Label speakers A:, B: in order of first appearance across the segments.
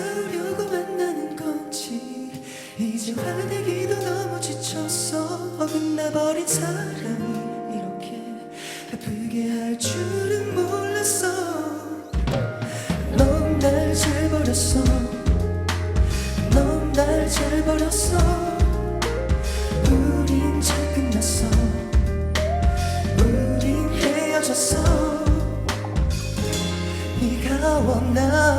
A: 싸우려고 만나는 건지. 이제 화내기도 너무 지쳤어. 어긋나버린 사랑이 이렇게 아프게 할 줄은 몰랐어. 넌 날 잘 버렸어. 넌 날 잘 버렸어. 우린 잘 끝났어. 우린 헤어졌어. 네가 원한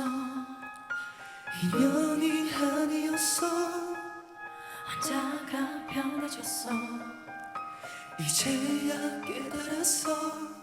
A: 편해졌어. 인연이 아니었어. 혼자가 편해졌어. 이제야 깨달았어